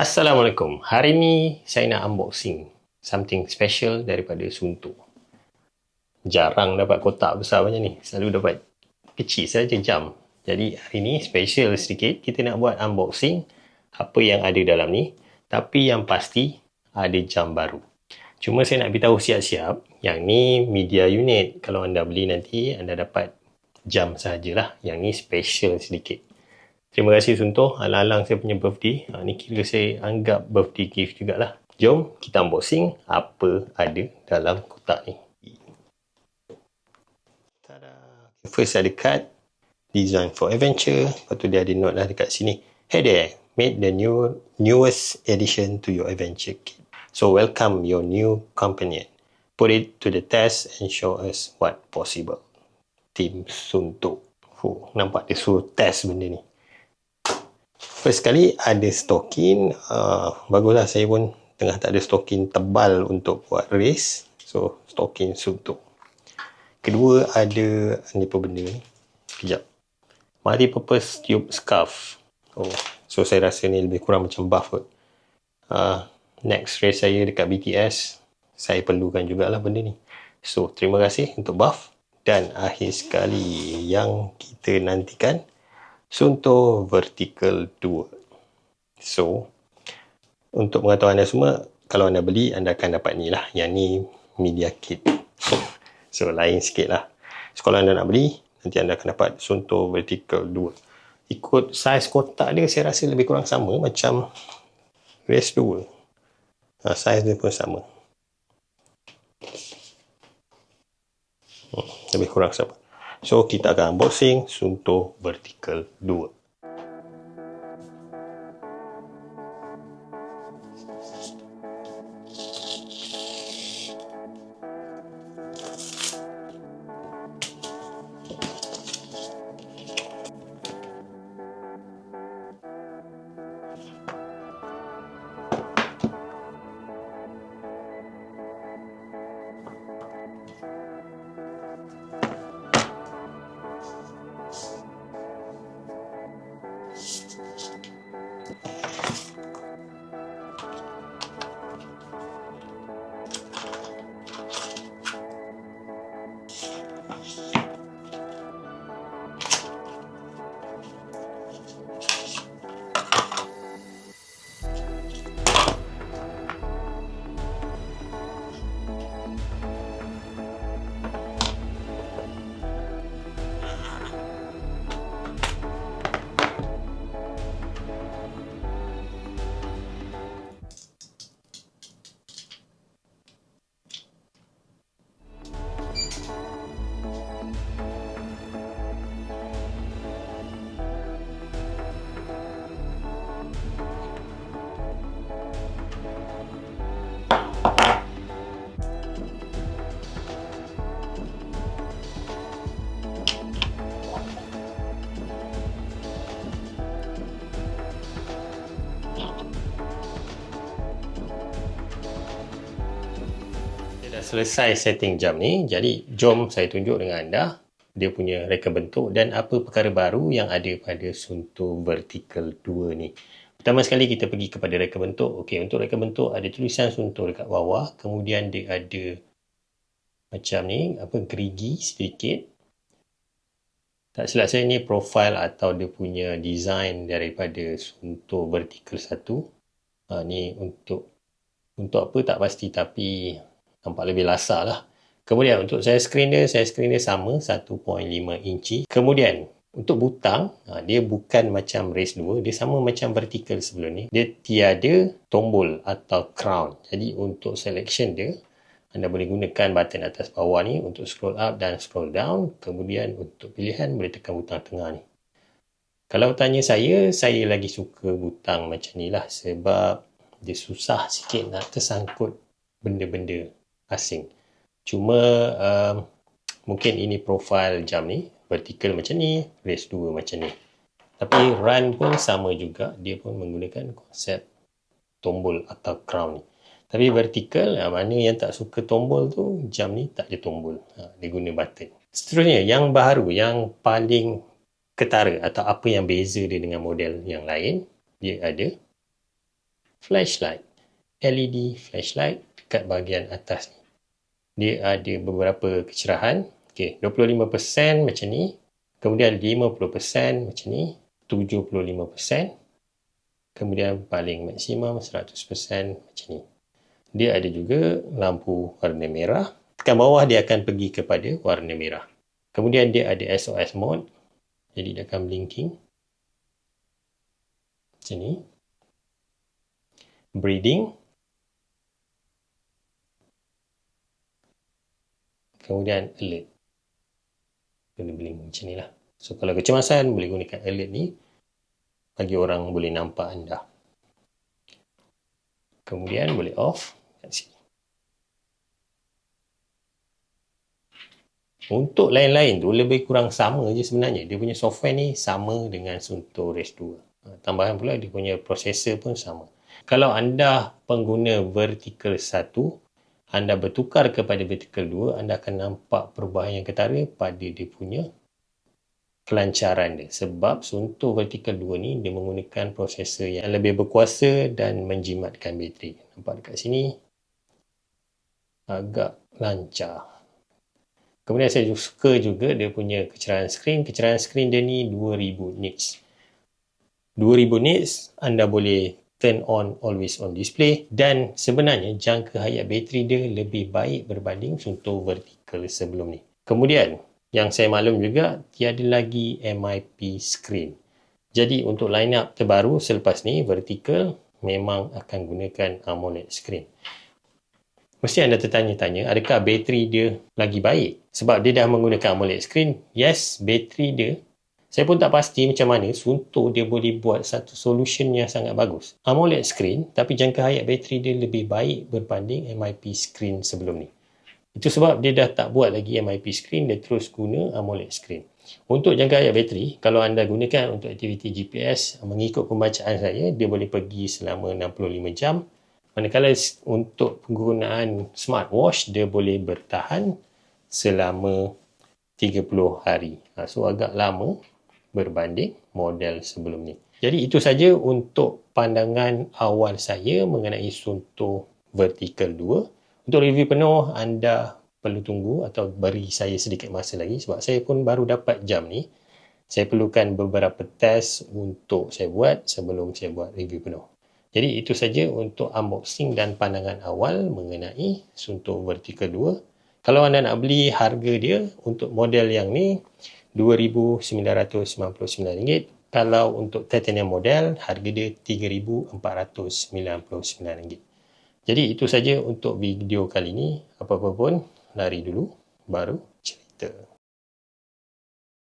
Assalamualaikum. Hari ni saya nak unboxing something special daripada Sunto. Jarang dapat kotak besar macam ni. Selalu dapat kecil saja jam. Jadi hari ni special sedikit. Kita nak buat unboxing apa yang ada dalam ni. Tapi yang pasti ada jam baru. Cuma saya nak beritahu siap-siap yang ni media unit. Kalau anda beli nanti anda dapat jam sajalah. Yang ni special sedikit. Terima kasih Sunto. Alang-alang saya punya birthday. Ha, ni kira saya anggap birthday gift jugalah. Jom kita unboxing apa ada dalam kotak ni. Tada. First ada card. Design for Adventure. Lepas tu dia ada note lah dekat sini. Hey there. Made the new newest addition to your adventure kit. So welcome your new companion. Put it to the test and show us what possible. Team Sunto. Fuh, nampak dia suruh test benda ni. First kali ada stokin. Uh, baguslah saya pun tengah tak ada stokin tebal untuk buat race. So stokin Sunto. Kedua ada ni apa benda ni. Kejap. Multi-purpose tube scarf. Oh, so saya rasa ni lebih kurang macam buff kot. Uh, next race saya dekat BTS, saya perlukan jugalah benda ni. So, terima kasih untuk buff. Dan akhir sekali yang kita nantikan, Sunto Vertical 2. So, untuk pengetahuan anda semua, kalau anda beli, anda akan dapat ni lah. Yang ni media kit. so, lain sikit lah. So, kalau anda nak beli, nanti anda akan dapat Sunto Vertical 2. Ikut saiz kotak dia, saya rasa lebih kurang sama macam Race 2. Ha, saiz dia pun sama. Hmm, lebih kurang sama. So, kita akan unboxing Sunto Vertical 2. Dah selesai setting jam ni. Jadi, jom saya tunjuk dengan anda dia punya reka bentuk dan apa perkara baru yang ada pada Sunto Vertical 2 ni. Pertama sekali kita pergi kepada reka bentuk. Okey, untuk reka bentuk ada tulisan Sunto dekat bawah. Kemudian dia ada macam ni, apa gerigi sedikit. Tak silap saya ni profil atau dia punya design daripada Sunto Vertical 1. Ha, ni untuk untuk apa tak pasti tapi nampak lebih lasar lah. Kemudian untuk saya screen dia, saya screen dia sama 1.5 inci. Kemudian untuk butang, ha, dia bukan macam race 2, dia sama macam vertical sebelum ni. Dia tiada tombol atau crown. Jadi untuk selection dia, anda boleh gunakan button atas bawah ni untuk scroll up dan scroll down. Kemudian untuk pilihan boleh tekan butang tengah ni. Kalau tanya saya, saya lagi suka butang macam ni lah sebab dia susah sikit nak tersangkut benda-benda asing. Cuma um, mungkin ini profil jam ni, vertical macam ni, race 2 macam ni. Tapi run pun sama juga, dia pun menggunakan konsep tombol atau crown ni. Tapi vertical, ha, mana yang tak suka tombol tu, jam ni tak ada tombol. Ha, dia guna button. Seterusnya, yang baru, yang paling ketara atau apa yang beza dia dengan model yang lain, dia ada flashlight. LED flashlight dekat bahagian atas ni. Dia ada beberapa kecerahan. Okey, 25% macam ni. Kemudian 50% macam ni. 75%. Kemudian paling maksimum 100% macam ni. Dia ada juga lampu warna merah. Tekan bawah dia akan pergi kepada warna merah. Kemudian dia ada SOS mode. Jadi dia akan blinking. Macam ni. Breathing. Kemudian alert. Kena blink macam ni lah. So kalau kecemasan boleh gunakan alert ni. Bagi orang boleh nampak anda. Kemudian boleh off kat sini. Untuk lain-lain tu lebih kurang sama je sebenarnya. Dia punya software ni sama dengan Sunto Race 2. Ha, tambahan pula dia punya processor pun sama. Kalau anda pengguna vertical 1, anda bertukar kepada vertical 2, anda akan nampak perubahan yang ketara pada dia punya kelancaran dia. Sebab Sunto vertical 2 ni dia menggunakan processor yang lebih berkuasa dan menjimatkan bateri. Nampak dekat sini agak lancar. Kemudian saya suka juga dia punya kecerahan skrin. Kecerahan skrin dia ni 2000 nits. 2000 nits anda boleh turn on always on display dan sebenarnya jangka hayat bateri dia lebih baik berbanding contoh vertical sebelum ni. Kemudian yang saya maklum juga tiada lagi MIP screen. Jadi untuk line up terbaru selepas ni vertical memang akan gunakan AMOLED screen. Mesti anda tertanya-tanya, adakah bateri dia lagi baik? Sebab dia dah menggunakan AMOLED screen. Yes, bateri dia. Saya pun tak pasti macam mana Sunto dia boleh buat satu solution yang sangat bagus. AMOLED screen, tapi jangka hayat bateri dia lebih baik berbanding MIP screen sebelum ni. Itu sebab dia dah tak buat lagi MIP screen, dia terus guna AMOLED screen. Untuk jangka hayat bateri, kalau anda gunakan untuk aktiviti GPS, mengikut pembacaan saya, dia boleh pergi selama 65 jam Manakala untuk penggunaan smartwatch, dia boleh bertahan selama 30 hari. Ha, so agak lama berbanding model sebelum ni. Jadi itu saja untuk pandangan awal saya mengenai Sunto Vertical 2. Untuk review penuh, anda perlu tunggu atau beri saya sedikit masa lagi sebab saya pun baru dapat jam ni. Saya perlukan beberapa test untuk saya buat sebelum saya buat review penuh. Jadi itu saja untuk unboxing dan pandangan awal mengenai Sunto Vertical 2. Kalau anda nak beli harga dia untuk model yang ni RM2,999. Kalau untuk titanium model harga dia RM3,499. Jadi itu saja untuk video kali ini. Apa-apa pun lari dulu baru cerita.